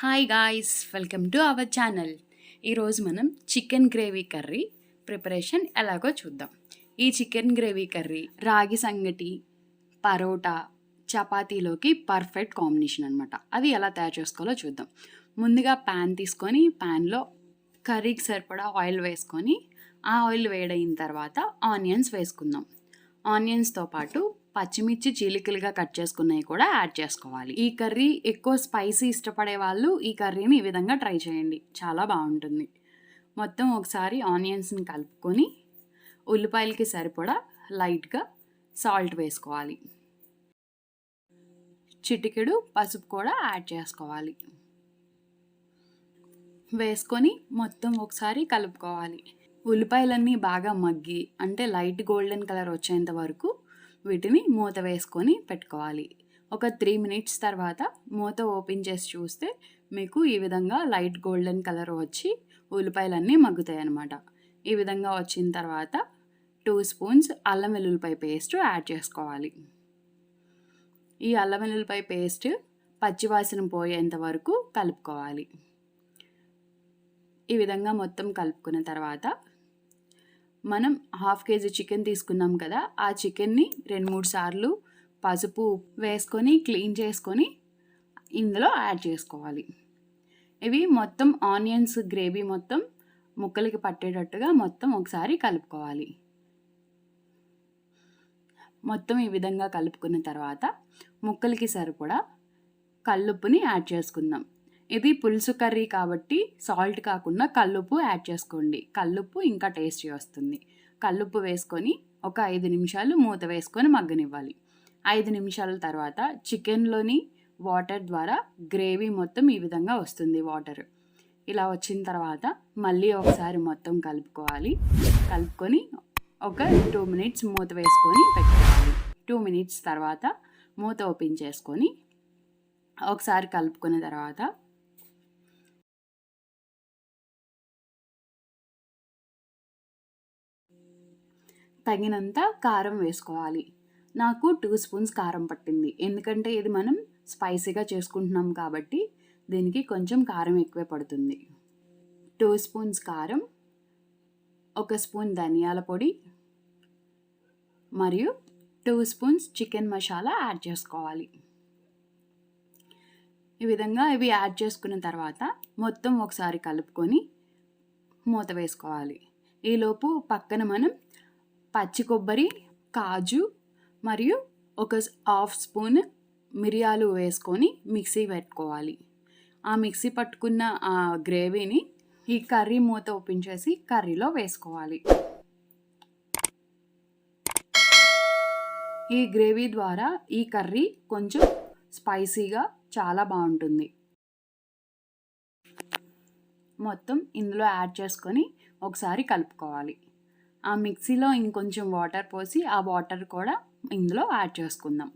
Hi guys welcome to our channel ఈరోజు మనం chicken gravy curry preparation ఎలాగో చూద్దాం. ఈ చికెన్ గ్రేవీ కర్రీ రాగి సంగటి పరోటా చపాతీలోకి పర్ఫెక్ట్ కాంబినేషన్ అనమాట అది ఎలా తయారు చేసుకోవాలో చూద్దాం. ముందుగా ప్యాన్ తీసుకొని ప్యాన్లో కర్రీకి సరిపడా ఆయిల్ వేసుకొని ఆ ఆయిల్ వేడైన తర్వాత ఆనియన్స్ వేసుకుందాం. ఆనియన్స్తో పాటు పచ్చిమిర్చి చీలికలుగా కట్ చేసుకున్నవి కూడా యాడ్ చేసుకోవాలి. ఈ కర్రీ ఎక్కువ స్పైసీ ఇష్టపడే వాళ్ళు ఈ కర్రీని ఈ విధంగా ట్రై చేయండి. చాలా బాగుంటుంది. మొత్తం ఒకసారి ఆనియన్స్ని కలుపుకొని ఉల్లిపాయలకి సరిపడా లైట్గా సాల్ట్ వేసుకోవాలి. చిటికెడు పసుపు కూడా యాడ్ చేసుకోవాలి. వేసుకొని మొత్తం ఒకసారి కలుపుకోవాలి. ఉల్లిపాయలన్నీ బాగా మగ్గి అంటే లైట్ గోల్డెన్ కలర్ వచ్చేంత వరకు వీటిని మూత వేసుకొని పెట్టుకోవాలి. ఒక త్రీ మినిట్స్ తర్వాత మూత ఓపెన్ చేసి చూస్తే మీకు ఈ విధంగా లైట్ గోల్డెన్ కలర్ వచ్చి ఉల్లిపాయలన్నీ మగ్గుతాయి అన్నమాట. ఈ విధంగా వచ్చిన తర్వాత టూ స్పూన్స్ అల్లం వెల్లుల్లిపాయ పేస్ట్ యాడ్ చేసుకోవాలి. ఈ అల్లం వెల్లుల్లిపాయ పేస్ట్ పచ్చివాసన పోయేంత వరకు కలుపుకోవాలి. ఈ విధంగా మొత్తం కలుపుకున్న తర్వాత మనం హాఫ్ కేజీ చికెన్ తీసుకున్నాం కదా ఆ చికెన్ని రెండు మూడు సార్లు పసుపు వేసుకొని క్లీన్ చేసుకొని ఇందులో యాడ్ చేసుకోవాలి. ఇవి మొత్తం ఆనియన్స్ గ్రేవీ మొత్తం ముక్కలకి పట్టేటట్టుగా మొత్తం ఒకసారి కలుపుకోవాలి. మొత్తం ఈ విధంగా కలుపుకున్న తర్వాత ముక్కలకి సరిపడా కల్లుప్పుని యాడ్ చేసుకుందాం. ఇది పులుసు కర్రీ కాబట్టి సాల్ట్ కాకుండా కల్లుప్పు యాడ్ చేసుకోండి. కల్లుప్పు ఇంకా టేస్టీ వస్తుంది. కల్లుప్పు వేసుకొని ఒక ఐదు నిమిషాలు మూత వేసుకొని మగ్గనివ్వాలి. ఐదు నిమిషాల తర్వాత చికెన్లోని వాటర్ ద్వారా గ్రేవీ మొత్తం ఈ విధంగా వస్తుంది వాటర్. ఇలా వచ్చిన తర్వాత మళ్ళీ ఒకసారి మొత్తం కలుపుకోవాలి. కలుపుకొని ఒక టూ మినిట్స్ మూత వేసుకొని పెట్టుకోవాలి. టూ మినిట్స్ తర్వాత మూత ఓపెన్ చేసుకొని ఒకసారి కలుపుకున్న తర్వాత తగినంత కారం వేసుకోవాలి. నాకు టూ స్పూన్స్ కారం పట్టింది. ఎందుకంటే ఇది మనం స్పైసీగా చేసుకుంటున్నాం కాబట్టి దీనికి కొంచెం కారం ఎక్కువే పడుతుంది. టూ స్పూన్స్ కారం ఒక స్పూన్ ధనియాల పొడి మరియు two spoons chicken masala add చేసుకోవాలి. ఈ విధంగా ఇవి యాడ్ చేసుకున్న తర్వాత మొత్తం ఒకసారి కలుపుకొని మూత వేసుకోవాలి. ఈలోపు పక్కన మనం పచ్చి కొబ్బరి కాజు మరియు ఒక హాఫ్ స్పూన్ మిరియాలు వేసుకొని మిక్సీ పెట్టుకోవాలి. ఆ మిక్సీ పట్టుకున్న ఆ గ్రేవీని ఈ కర్రీ మూత ఓపెన్ చేసి కర్రీలో వేసుకోవాలి. ఈ గ్రేవీ ద్వారా ఈ కర్రీ కొంచెం స్పైసీగా చాలా బాగుంటుంది. మొత్తం ఇందులో యాడ్ చేసుకొని ఒకసారి కలుపుకోవాలి. ఆ మిక్సీలో ఇంకొంచెం వాటర్ పోసి ఆ వాటర్ కూడా ఇందులో యాడ్ చేసుకుందాం.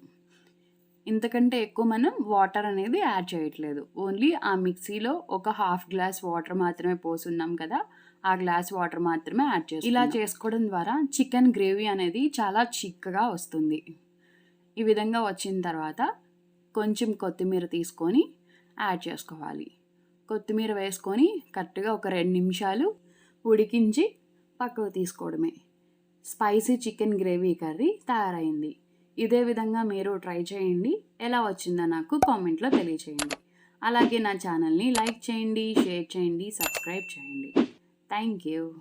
ఇంతకంటే ఎక్కువ మనం వాటర్ అనేది యాడ్ చేయట్లేదు. ఓన్లీ ఆ మిక్సీలో ఒక హాఫ్ గ్లాస్ వాటర్ మాత్రమే పోసున్నాం కదా ఆ గ్లాస్ వాటర్ మాత్రమే యాడ్ చేసి ఇలా చేసుకోవడం ద్వారా చికెన్ గ్రేవీ అనేది చాలా చిక్కగా వస్తుంది. ఈ విధంగా వచ్చిన తర్వాత కొంచెం కొత్తిమీర తీసుకొని యాడ్ చేసుకోవాలి. కొత్తిమీర వేసుకొని కరెక్ట్గా ఒక రెండు నిమిషాలు ఉడికించి పక్కకు తీసుకోవడమే. స్పైసీ చికెన్ గ్రేవీ కర్రీ తయారైంది. ఇదే విధంగా మీరు ట్రై చేయండి. ఎలా వచ్చిందో నాకు కామెంట్లో తెలియచేయండి. అలాగే నా ఛానల్ని లైక్ చేయండి షేర్ చేయండి సబ్స్క్రైబ్ చేయండి. Thank you.